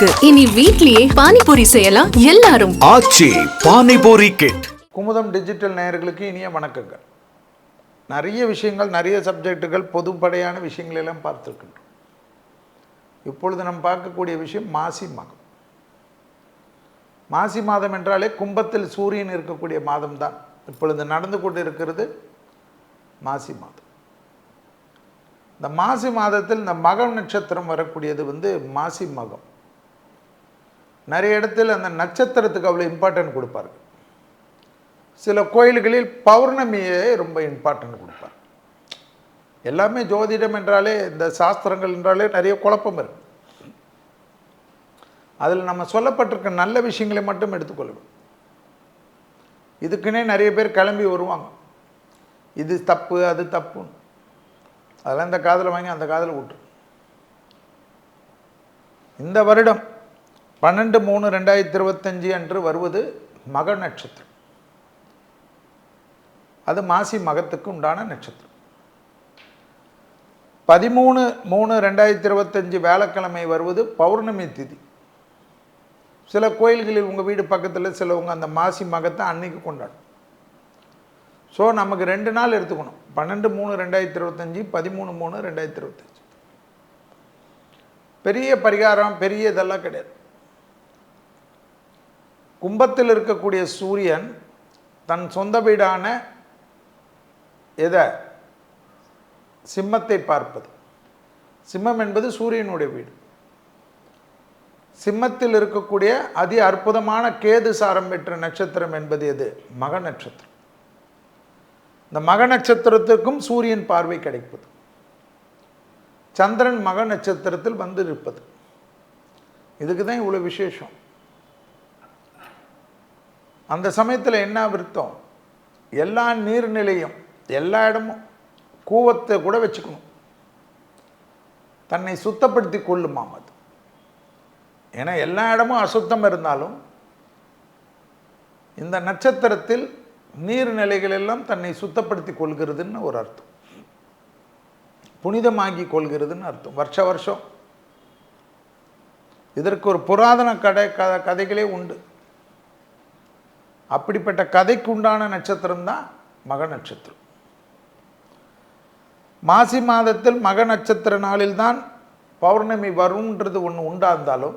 இருக்கு. இனி வீட்லயே பானிபூரி செய்யலாம் எல்லாரும். ஆச்சி பானிபூரி கிட் குமுதம் டிஜிட்டல் நேயர்களுக்கு இனிய வணக்கங்கள். நிறைய விஷயங்கள் நிறைய சப்ஜெக்டுகள் பொதுப்படையான விஷயங்கள் எல்லாம் பார்த்துருக்கின்றோம். இப்பொழுது நம்ம பார்க்கக்கூடிய விஷயம் மாசி மாதம். மாசி மாதம் என்றாலே கும்பத்தில் சூரியன் இருக்கக்கூடிய மாதம்தான். இப்பொழுது நடந்து கொண்டு இருக்கிறது மாசி மாதம். இந்த மாசி மாதத்தில் இந்த மகம் நட்சத்திரம் வரக்கூடியது வந்து மாசி மகம். நிறைய இடத்தில் அந்த நட்சத்திரத்துக்கு அவ்வளோ இம்பார்ட்டன்ட் கொடுப்பார். சில கோயில்களில் பௌர்ணமியே ரொம்ப இம்பார்ட்டன்ட் கொடுப்பார். எல்லாமே ஜோதிடம் என்றாலே இந்த சாஸ்திரங்கள் என்றாலே நிறைய குழப்பம் இருக்கு. அதில் நம்ம சொல்லப்பட்டிருக்க நல்ல விஷயங்களை மட்டும் எடுத்துக்கொள்ளணும் இதுக்குன்னே நிறைய பேர் கிளம்பி வருவாங்க. இது தப்பு அது தப்புன்னு. அதெல்லாம் இந்த காதில் வாங்கி அந்த காதில் விட்டுரு இந்த வருடம் பன்னெண்டு மூணு ரெண்டாயிரத்தி இருபத்தஞ்சி அன்று வருவது மக நட்சத்திரம். அது மாசி மகத்துக்கு உண்டான நட்சத்திரம். பதிமூணு மூணு ரெண்டாயிரத்தி இருபத்தஞ்சி வேலைக்கிழமை வருவது பௌர்ணமி திதி. சில கோயில்களில் உங்கள் வீடு பக்கத்தில் சிலவங்க அந்த மாசி மகத்தை அன்னைக்கு கொண்டாடும். ஸோ நமக்கு ரெண்டு நாள் எடுத்துக்கணும். பன்னெண்டு மூணு ரெண்டாயிரத்தி இருபத்தஞ்சி பதிமூணு மூணு ரெண்டாயிரத்தி இருபத்தஞ்சி. பெரிய பரிகாரம் பெரிய இதெல்லாம் கிடையாது. கும்பத்தில் இருக்கக்கூடிய சூரியன் தன் சொந்த வீடான எதை? சிம்மத்தை பார்ப்பது. சிம்மம் என்பது சூரியனுடைய வீடு. சிம்மத்தில் இருக்கக்கூடிய அதி அற்புதமான கேது சாரம் பெற்ற நட்சத்திரம் என்பது எது? மக நட்சத்திரம். இந்த மக நட்சத்திரத்திற்கும் சூரியன் பார்வை கிடைப்பது. சந்திரன் மக நட்சத்திரத்தில் வந்து இருப்பது இதுக்கு தான் இவ்வளோ விசேஷம். அந்த சமயத்தில் என்ன விருத்தம்? எல்லா நீர்நிலையும் எல்லா இடமும் கூவத்தை கூட வச்சுக்கணும். தன்னை சுத்தப்படுத்தி கொள்ளுமாம் அது. ஏன்னா எல்லா இடமும் அசுத்தம் இருந்தாலும் இந்த நட்சத்திரத்தில் நீர்நிலைகள் எல்லாம் தன்னை சுத்தப்படுத்தி கொள்கிறதுன்னு ஒரு அர்த்தம். புனிதமாகி கொள்கிறதுன்னு அர்த்தம். வருஷ வருஷம் இதற்கு ஒரு புராதன கடை கதைகளே உண்டு. அப்படிப்பட்ட கதைக்கு உண்டான நட்சத்திரம் தான் மக நட்சத்திரம். மாசி மாதத்தில் மக நட்சத்திர நாளில்தான் பௌர்ணமி வரும்ன்றது ஒன்று உண்டாந்தாலும்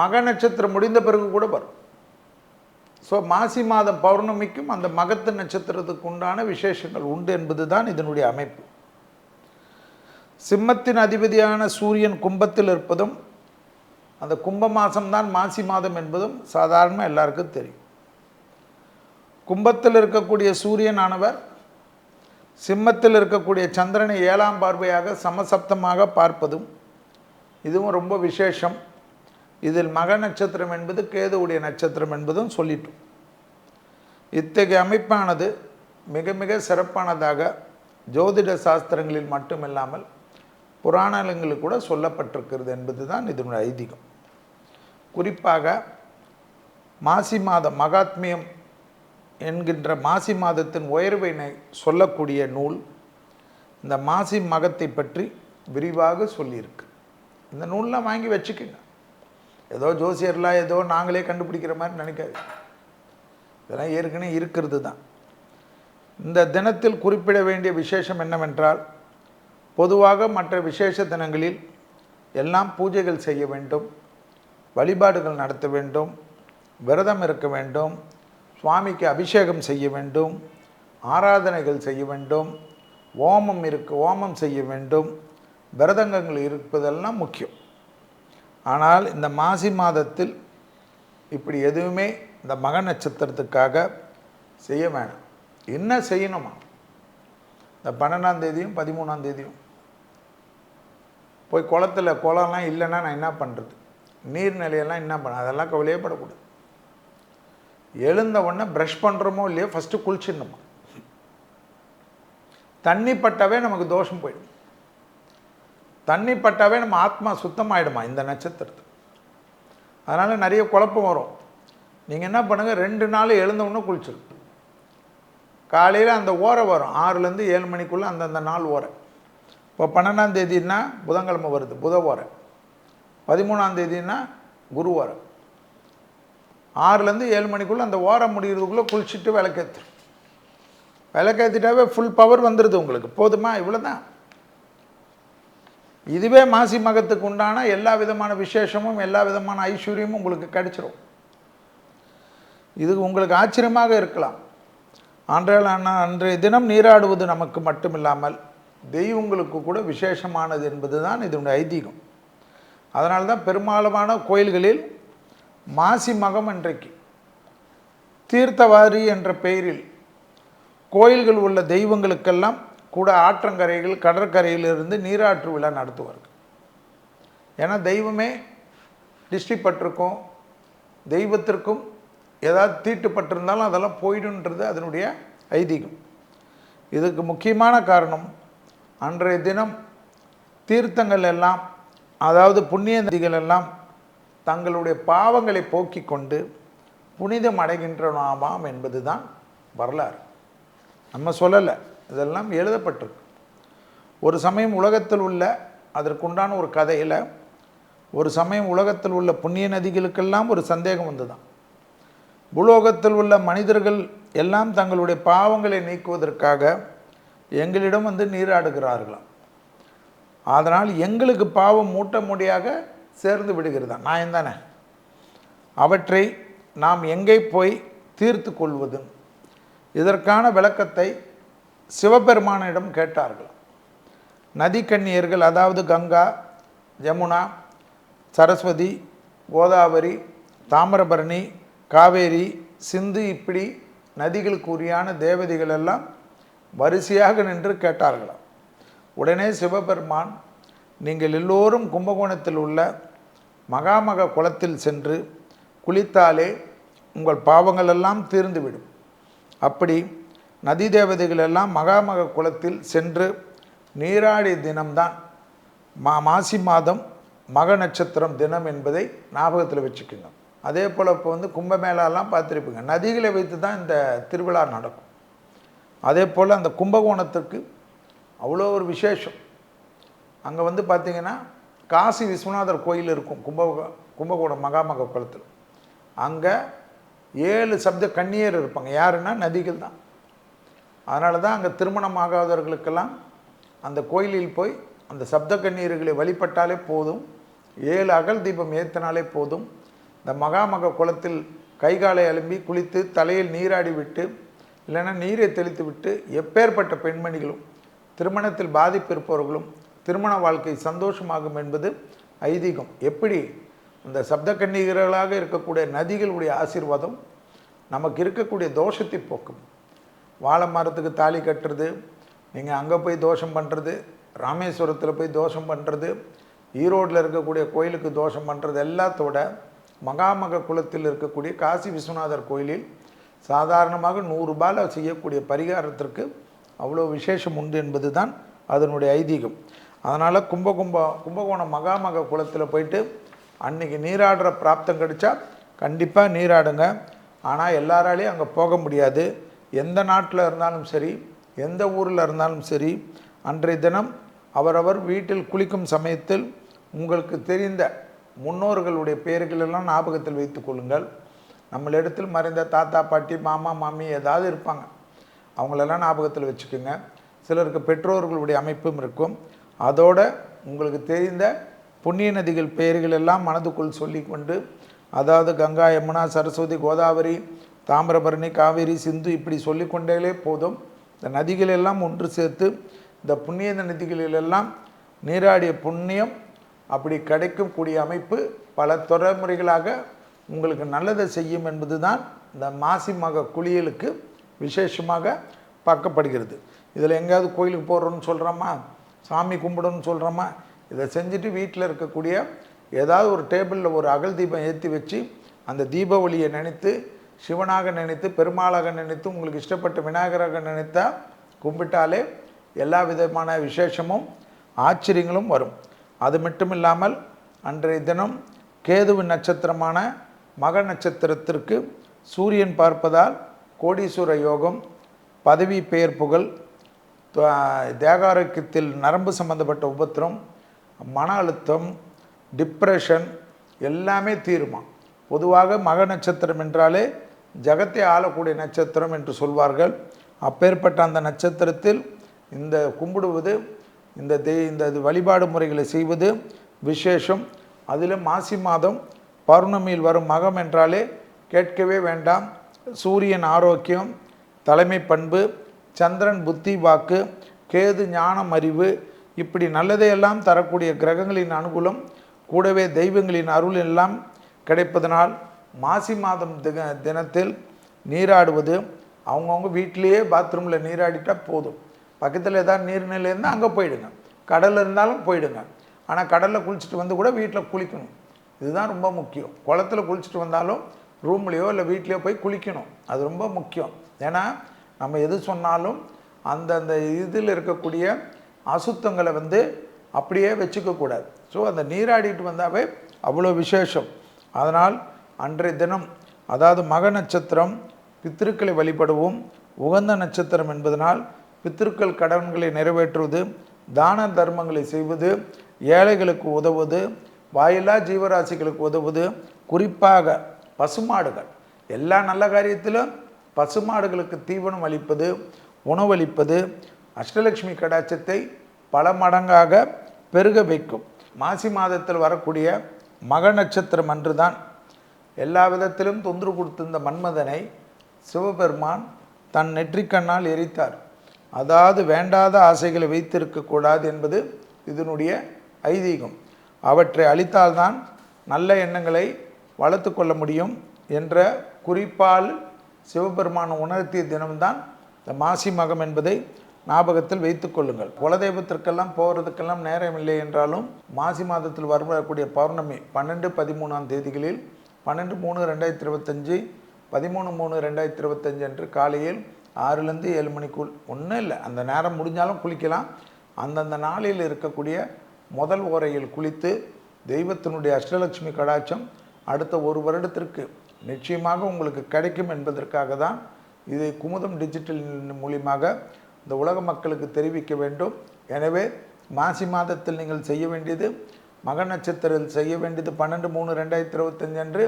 மக நட்சத்திரம் முடிந்த பிறகு கூட வரும். ஸோ மாசி மாதம் பௌர்ணமிக்கும் அந்த மகத்து நட்சத்திரத்துக்கு உண்டான விசேஷங்கள் உண்டு என்பது தான் இதனுடைய அமைப்பு. சிம்மத்தின் அதிபதியான சூரியன் கும்பத்தில் இருப்பதும் அந்த கும்ப மாதம்தான் மாசி மாதம் என்பதும் சாதாரணமாக எல்லாருக்கும் தெரியும். கும்பத்தில் இருக்கக்கூடிய சூரியனானவர் சிம்மத்தில் இருக்கக்கூடிய சந்திரனை ஏழாம் பார்வையாக சமசப்தமாக பார்ப்பதும் இதுவும் ரொம்ப விசேஷம். இதில் மக நட்சத்திரம் என்பது கேதுவுடைய நட்சத்திரம் என்பதும் சொல்லிட்டோம் இத்தகைய அமைப்பானது மிக மிக சிறப்பானதாக ஜோதிட சாஸ்திரங்களில் மட்டுமில்லாமல் புராணங்களில் கூட சொல்லப்பட்டிருக்கிறது என்பது தான் இதனுடைய ஐதீகம். குறிப்பாக மாசி மாதம் மகாத்மியம் என்கின்ற மாசி மாதத்தின் உயர்வினை சொல்லக்கூடிய நூல் இந்த மாசி மகத்தை பற்றி விரிவாக சொல்லியிருக்கு. இந்த நூல்லாம் வாங்கி வச்சுக்கோங்க. ஏதோ ஜோசியர்லாம் ஏதோ நாங்களே கண்டுபிடிக்கிற மாதிரி நினைக்காது இதெல்லாம் ஏற்கனவே இருக்கிறது தான். இந்த தினத்தில் குறிப்பிட வேண்டிய விசேஷம் என்னவென்றால் பொதுவாக மற்ற விசேஷ தினங்களில் எல்லாம் பூஜைகள் செய்ய வேண்டும் வழிபாடுகள் நடத்த வேண்டும் விரதம் இருக்க வேண்டும் சுவாமிக்கு அபிஷேகம் செய்ய வேண்டும் ஆராதனைகள் செய்ய வேண்டும் ஓமம் இருக்கு ஓமம் செய்ய வேண்டும் விரதங்கங்கள் இருப்பதெல்லாம் முக்கியம். ஆனால் இந்த மாசி மாதத்தில் இப்படி எதுவுமே இந்த மக நட்சத்திரத்துக்காக செய்ய வேணாம். என்ன செய்யணுமா? இந்த பன்னெண்டாம் தேதியும் பதிமூணாம் தேதியும். போய் குளத்தில் குளம்லாம் இல்லைன்னா நான் என்ன பண்ணுறது நீர்நிலையெல்லாம் என்ன பண்ண அதெல்லாம் கவலையே படக்கூடாது எழுந்த உடனே ப்ரஷ் பண்ணுறோமோ இல்லையோ ஃபஸ்ட்டு குளிச்சிடணுமா? தண்ணி பட்டாவே நமக்கு தோஷம் போயிடும். தண்ணி பட்டாவே நம்ம ஆத்மா சுத்தமாயிடுமா இந்த நட்சத்திரத்துக்கு அதனால் நிறைய குழப்பம் வரும். நீங்கள் என்ன பண்ணுங்கள் ரெண்டு நாள் எழுந்த குளிச்சிடும் காலையில் அந்த ஓரை வரும். ஆறுலேருந்து ஏழு மணிக்குள்ளே அந்தந்த நாள் ஓரை. இப்போ பன்னெண்டாம் தேதினா புதன்கிழமை வருது புத ஓரை. பதிமூணாம் தேதினா குருவாரம் ஆறுலேருந்து ஏழு மணிக்குள்ளே அந்த ஓரம் முடிகிறதுக்குள்ளே குளிச்சுட்டு விளக்கேற்றும் விளக்கேற்றிட்டாவே ஃபுல் பவர் வந்துடுது உங்களுக்கு. போதுமா? இவ்வளோ தான் இதுவே மாசி மகத்துக்கு உண்டான எல்லா விதமான விசேஷமும் எல்லா விதமான ஐஸ்வர்யமும் உங்களுக்கு கிடைச்சிரும். இது உங்களுக்கு ஆச்சரியமாக இருக்கலாம். அன்றைய அன்றைய தினம் நீராடுவது நமக்கு மட்டுமில்லாமல் தெய்வங்களுக்கு கூட விசேஷமானது என்பது தான் இதனுடைய ஐதீகம். அதனால தான் பெரும்பாலான கோயில்களில் மாசி மகம் அன்றைக்கு. தீர்த்தவாரி என்ற பெயரில் கோயில்கள் உள்ள தெய்வங்களுக்கெல்லாம் கூட ஆற்றங்கரைகள் கடற்கரையிலிருந்து நீராற்று விழா நடத்துவார்கள். ஏன்னா தெய்வமே திருஷ்டிப்பட்டிருக்கும் தெய்வத்திற்கும் ஏதாவது தீட்டுப்பட்டிருந்தாலும் அதெல்லாம் போயிடுன்றது அதனுடைய ஐதீகம். இதுக்கு முக்கியமான காரணம் அன்றைய தினம் தீர்த்தங்கள் எல்லாம் அதாவது புண்ணிய நதிகள் எல்லாம் தங்களுடைய பாவங்களை போக்கிக் கொண்டு புனிதம் அடைகின்றனாமாம் என்பது தான் வரலாறு. நம்ம சொல்லலை இதெல்லாம் எழுதப்பட்டிருக்கு. ஒரு சமயம் உலகத்தில் உள்ள அதற்குண்டான ஒரு கதையில் ஒரு சமயம் உலகத்தில் உள்ள புண்ணிய நதிகளுக்கெல்லாம் ஒரு சந்தேகம் வந்துதான் பூலோகத்தில் உள்ள மனிதர்கள் எல்லாம் தங்களுடைய பாவங்களை நீக்குவதற்காக எங்களிடம் வந்து நீராடுகிறார்களாம். அதனால் எங்களுக்கு பாவம் மூட்ட முடியாக சேர்ந்து விடுகிறதா? நான் தானே? அவற்றை நாம் எங்கே போய் தீர்த்து கொள்வது? இதற்கான விளக்கத்தை சிவபெருமானிடம் கேட்டார்கள். நதிக்கன்னியர்கள் அதாவது கங்கா யமுனா சரஸ்வதி கோதாவரி தாமிரபரணி காவேரி சிந்து இப்படி நதிகளுக்கு உரியான தேவதைகள் எல்லாம் வரிசையாக நின்று கேட்டார்களாம். உடனே சிவபெருமான் நீங்கள் எல்லோரும் கும்பகோணத்தில் உள்ள மகாமக குளத்தில் சென்று குளித்தாலே உங்கள் பாவங்கள் எல்லாம் தீர்ந்துவிடும். அப்படி நதி தேவதைகள் எல்லாம் மகாமக குளத்தில் சென்று நீராடி தினம்தான் மா மாசி மாதம் மக நட்சத்திரம் தினம் என்பதை ஞாபகத்தில் வச்சுக்கோங்க. அதே போல் இப்போ வந்து கும்பமேளாலாம் பார்த்துருப்பீங்க. நதிகளை வைத்து தான் இந்த திருவிழா நடக்கும். அதே போல் அந்த கும்பகோணத்துக்கு அவ்வளோ ஒரு விசேஷம். அங்கே வந்து பார்த்திங்கன்னா காசி விஸ்வநாதர் கோயில் இருக்கும் கும்ப கும்பகோணம் மகாமக குளத்தில். அங்கே ஏழு சப்த கன்னியர் இருப்பாங்க. யாருன்னா நதிகள் தான். அதனால தான் அங்கே திருமணம் ஆகாதவர்களுக்கெல்லாம் அந்த கோயிலில் போய் அந்த சப்த கண்ணீர்களை வழிபட்டாலே போதும். ஏழு அகல் தீபம் ஏற்றினாலே போதும். இந்த மகாமக குளத்தில் கைகாலை அலும்பி குளித்து தலையில் நீராடி விட்டு இல்லைன்னா நீரை தெளித்து விட்டு எப்பேற்பட்ட பெண்மணிகளும் திருமணத்தில் பாதிப்பு இருப்பவர்களும் திருமண வாழ்க்கை சந்தோஷமாகும் என்பது ஐதீகம். எப்படி? இந்த சப்த கண்ணீர்களாக இருக்கக்கூடிய நதிகளுடைய ஆசீர்வாதம் நமக்கு இருக்கக்கூடிய தோஷத்தை போக்கும். வாழை மரத்துக்கு தாலி கட்டுறது நீங்கள் அங்கே போய் தோஷம் பண்ணுறது ராமேஸ்வரத்தில் போய் தோஷம் பண்ணுறது ஈரோட்டில் இருக்கக்கூடிய கோயிலுக்கு தோஷம் பண்ணுறது எல்லாத்தோட மகாமக குலத்தில் இருக்கக்கூடிய காசி விஸ்வநாதர் கோயிலில் சாதாரணமாக நூறுரூபாயில் செய்யக்கூடிய பரிகாரத்திற்கு அவ்வளோ விசேஷம் உண்டு என்பது தான் அதனுடைய ஐதீகம். அதனால் கும்பகும்பம் கும்பகோணம் மகாமக குளத்தில் போயிட்டு அன்றைக்கி நீராடுற பிராப்தம் கிடைச்சா கண்டிப்பாக நீராடுங்க. ஆனால் எல்லாராலையும் அங்கே போக முடியாது. எந்த நாட்டில் இருந்தாலும் சரி எந்த ஊரில் இருந்தாலும் சரி அன்றைய தினம் அவரவர் வீட்டில் குளிக்கும் சமயத்தில் உங்களுக்கு தெரிந்த முன்னோர்களுடைய பெயர்களெல்லாம் ஞாபகத்தில் வைத்து கொள்ளுங்கள். நம்மளிடத்தில் மறைந்த தாத்தா பாட்டி மாமா மாமி ஏதாவது இருப்பாங்க. அவங்களெல்லாம் ஞாபகத்தில் வச்சுக்கோங்க. சிலருக்கு பெற்றோர்களுடைய அமைப்பும் இருக்கும். அதோட உங்களுக்கு தெரிந்த புண்ணிய நதிகள் பெயர்கள் எல்லாம் மனதுக்குள் சொல்லிக்கொண்டு அதாவது கங்கா யமுனா சரஸ்வதி கோதாவரி தாமிரபரணி காவேரி சிந்து இப்படி சொல்லிக்கொண்டே போதும். இந்த நதிகள் எல்லாம் ஒன்று சேர்த்து இந்த புண்ணிய நதிகளிலெல்லாம் நீராடிய புண்ணியம் அப்படி கிடைக்கக்கூடிய அமைப்பு பல துறைமுறைகளாக உங்களுக்கு நல்லதை செய்யும் என்பது தான் இந்த மாசி மக குளியலுக்கு விசேஷமாக பார்க்கப்படுகிறது. இதில் எங்கேயாவது கோயிலுக்கு போகிறோன்னு சொல்கிறோமா சாமி கும்பிடணும்னு சொல்கிறோமா இதை செஞ்சுட்டு வீட்டில் இருக்கக்கூடிய ஏதாவது ஒரு டேபிளில் ஒரு அகல் தீபம் ஏற்றி வச்சு அந்த தீபாவளியை நினைத்து சிவனாக நினைத்து பெருமாளாக நினைத்து உங்களுக்கு இஷ்டப்பட்ட விநாயகராக நினைத்தா கும்பிட்டாலே எல்லா விதமான விசேஷமும் ஆச்சரியங்களும் வரும். அது மட்டும் இல்லாமல் அன்றைய தினம் கேதுவு நட்சத்திரமான மக நட்சத்திரத்திற்கு சூரியன் பார்ப்பதால் கோடீஸ்வர யோகம் பதவி பெயர் புகழ் தேகாரோக்கியத்தில் நரம்பு சம்பந்தப்பட்ட உபத்திரம் மன அழுத்தம் டிப்ரெஷன் எல்லாமே தீருமா? பொதுவாக மக நட்சத்திரம் என்றாலே ஜகத்தை ஆளக்கூடிய நட்சத்திரம் என்று சொல்வார்கள். அப்பேற்பட்ட அந்த நட்சத்திரத்தில் இந்த கும்பிடுவது இந்த தே இந்த இது வழிபாடு முறைகளை செய்வது விசேஷம். அதிலும் மாசி மாதம் பௌர்ணமியில் வரும் மகம் என்றாலே கேட்கவே வேண்டாம். சூரியன் ஆரோக்கியம் தலைமை பண்பு சந்திரன் புத்தி வாக்கு கேது ஞானம் அறிவு இப்படி நல்லதையெல்லாம் தரக்கூடிய கிரகங்களின் அனுகூலம் கூடவே தெய்வங்களின் அருள் எல்லாம் கிடைப்பதனால் மாசி மாதம் தின தினத்தில் நீராடுவது அவங்கவுங்க வீட்டிலேயே பாத்ரூமில் நீராடிட்டா போதும். பக்கத்தில் ஏதாவது நீர்நிலை இருந்தால் அங்கே போயிடுங்க. கடல் இருந்தாலும் போயிடுங்க. ஆனால் கடலில் குளிச்சுட்டு வந்து கூட வீட்டில் குளிக்கணும். இதுதான் ரொம்ப முக்கியம். குளத்துல குளிச்சுட்டு வந்தாலும் ரூம்லேயோ இல்லை வீட்லேயோ போய் குளிக்கணும். அது ரொம்ப முக்கியம். ஏன்னா நம்ம எது சொன்னாலும் அந்தந்த இதில் இருக்கக்கூடிய அசுத்தங்களை வந்து அப்படியே வச்சுக்கக்கூடாது. ஸோ அந்த நீராடிட்டு வந்தாவே அவ்வளோ விசேஷம். அதனால் அன்றைய தினம் அதாவது மக நட்சத்திரம் பித்திருக்களை வழிபடவும். உகந்த நட்சத்திரம் என்பதனால் பித்திருக்கள் கடன்களை நிறைவேற்றுவது தான தர்மங்களை செய்வது ஏழைகளுக்கு உதவுவது வாயில்லா ஜீவராசிகளுக்கு உதவுவது குறிப்பாக பசுமாடுகள். எல்லா நல்ல காரியத்திலும் பசுமாடுகளுக்கு தீவனம் அளிப்பது உணவளிப்பது அஷ்டலட்சுமி கடாட்சத்தை பல மடங்காக பெருக வைக்கும். மாசி மாதத்தில் வரக்கூடிய மக நட்சத்திரம் அன்றுதான் எல்லா விதத்திலும் தொந்தரவு கொடுத்திருந்த மன்மதனை சிவபெருமான் தன் நெற்றிக்கண்ணால் எரித்தார். அதாவது வேண்டாத ஆசைகளை வைத்திருக்கக்கூடாது என்பது இதனுடைய ஐதீகம். அவற்றை அளித்தால்தான் நல்ல எண்ணங்களை வளர்த்து கொள்ள முடியும் என்ற குறிப்பால் சிவபெருமான் உணர்த்திய தினம்தான் இந்த மாசி மகம் என்பதை ஞாபகத்தில் வைத்துக் கொள்ளுங்கள். குலதெய்வத்திற்கெல்லாம் போகிறதுக்கெல்லாம் நேரம் இல்லை என்றாலும் மாசி மாதத்தில் வரக்கூடிய பௌர்ணமி பன்னெண்டு பதிமூணாம் தேதிகளில் பன்னெண்டு மூணு ரெண்டாயிரத்தி இருபத்தஞ்சி பதிமூணு மூணு ரெண்டாயிரத்தி இருபத்தஞ்சு அன்று காலையில் ஆறுலேருந்து ஏழு மணிக்குள் ஒன்றும் இல்லை. அந்த நேரம் முடிஞ்சாலும் குளிக்கலாம். அந்தந்த நாளில் இருக்கக்கூடிய முதல் ஓரையில் குளித்து தெய்வத்தினுடைய அஷ்டலட்சுமி கடாட்சம் அடுத்த ஒரு வருடத்திற்கு நிச்சயமாக உங்களுக்கு கிடைக்கும் என்பதற்காக தான் இதை குமுதம் டிஜிட்டல் மூலியமாக இந்த உலக மக்களுக்கு தெரிவிக்க வேண்டும். எனவே மாசி மாதத்தில் நீங்கள் செய்ய வேண்டியது மக நட்சத்திரத்தில் செய்ய வேண்டியது பன்னெண்டு மூணு ரெண்டாயிரத்தி இருபத்தஞ்சு அன்று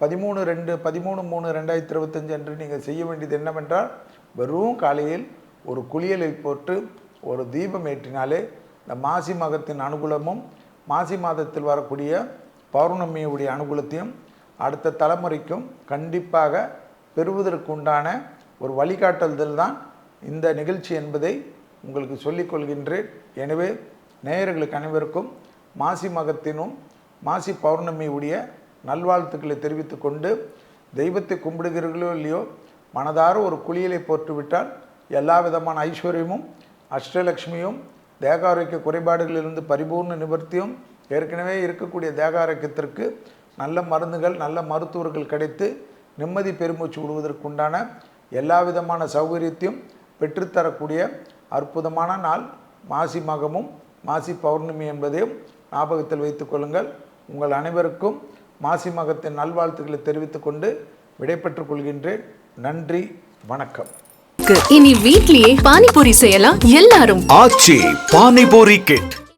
பதிமூணு ரெண்டு பதிமூணு மூணு ரெண்டாயிரத்தி இருபத்தஞ்சு அன்று நீங்கள் செய்ய வேண்டியது என்னவென்றால் வெறும் காலையில் ஒரு குளியலை போட்டு ஒரு தீபம் ஏற்றினாலே இந்த மாசி மகத்தின் அனுகூலமும் மாசி மாதத்தில் வரக்கூடிய பௌர்ணமியுடைய அனுகூலத்தையும் அடுத்த தலைமுறைக்கும் கண்டிப்பாக பெறுவதற்கு உண்டான ஒரு வழிகாட்டுதல் தான் இந்த நிகழ்ச்சி என்பதை உங்களுக்கு சொல்லிக் கொள்கின்றேன். எனவே நேயர்களுக்கு அனைவருக்கும் மாசி மகத்தினும் மாசி பௌர்ணமியுடைய நல்வாழ்த்துக்களை தெரிவித்து கொண்டு தெய்வத்தை கும்பிடுகிறீர்களோ இல்லையோ மனதார ஒரு குளியலை போட்டுவிட்டால் எல்லா விதமான ஐஸ்வர்யமும் அஷ்டலக்ஷ்மியும் தேகாரோக்கிய குறைபாடுகளிலிருந்து பரிபூர்ண நிவர்த்தியும் ஏற்கனவே இருக்கக்கூடிய தேகாரோக்கியத்திற்கு நல்ல மருந்துகள் நல்ல மருத்துவர்கள் கிடைத்து நிம்மதி பெருமூச்சு விடுவதற்குண்டான எல்லா விதமான சௌகரியத்தையும் பெற்றுத்தரக்கூடிய அற்புதமான நாள். மாசி மகமும் மாசி பௌர்ணமி என்பதையும் ஞாபகத்தில் வைத்துக் கொள்ளுங்கள். உங்கள் அனைவருக்கும் மாசி மகத்தின் நல்வாழ்த்துக்களை தெரிவித்துக் கொண்டு விடைபெற்றுக் கொள்கின்றேன். நன்றி வணக்கம். இனி வீட்லயே பானிபூரி செய்யலாம். எல்லாரும் ஆச்சி பானிபூரி கிட்.